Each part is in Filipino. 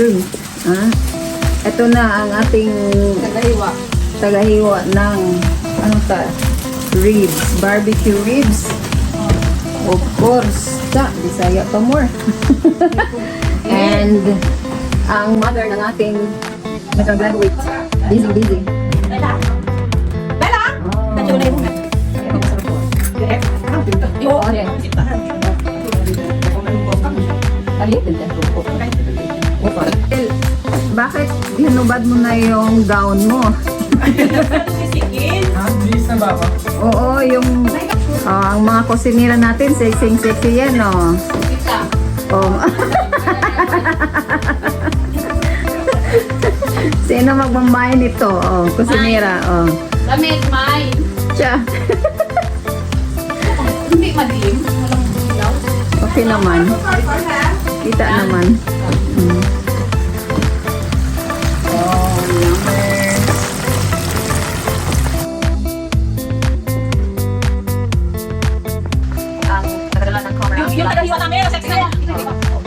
Dun. Ah, ito na ang ating Nagahiwa. tagahiwa ng ano ta? Ribs. Barbecue ribs. Of course. Sa, Bisaya pa more. And ang mother ng ating nag-graduate. Busy, busy. Bella! Bella! Oh. Nandiyo na yung Yo, Oh, yan. Alit, din El, bakit hinubad mo na yung gown mo? Sisikin. Ah, bilis na ba ako? Oo, yung oh, ang mga kusinira natin, sexy sexy yan, no? Oh. Sino magbambahay nito? Oh, kusinira. Oh. Damit, mine. Siya. Hindi madilim. Walang. Okay naman. Kita naman. Mm. Camera. Yung, yung.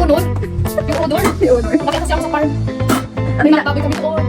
Unol? Yung unol? Bakit kasi ako sa farm? May nagbaboy kami doon.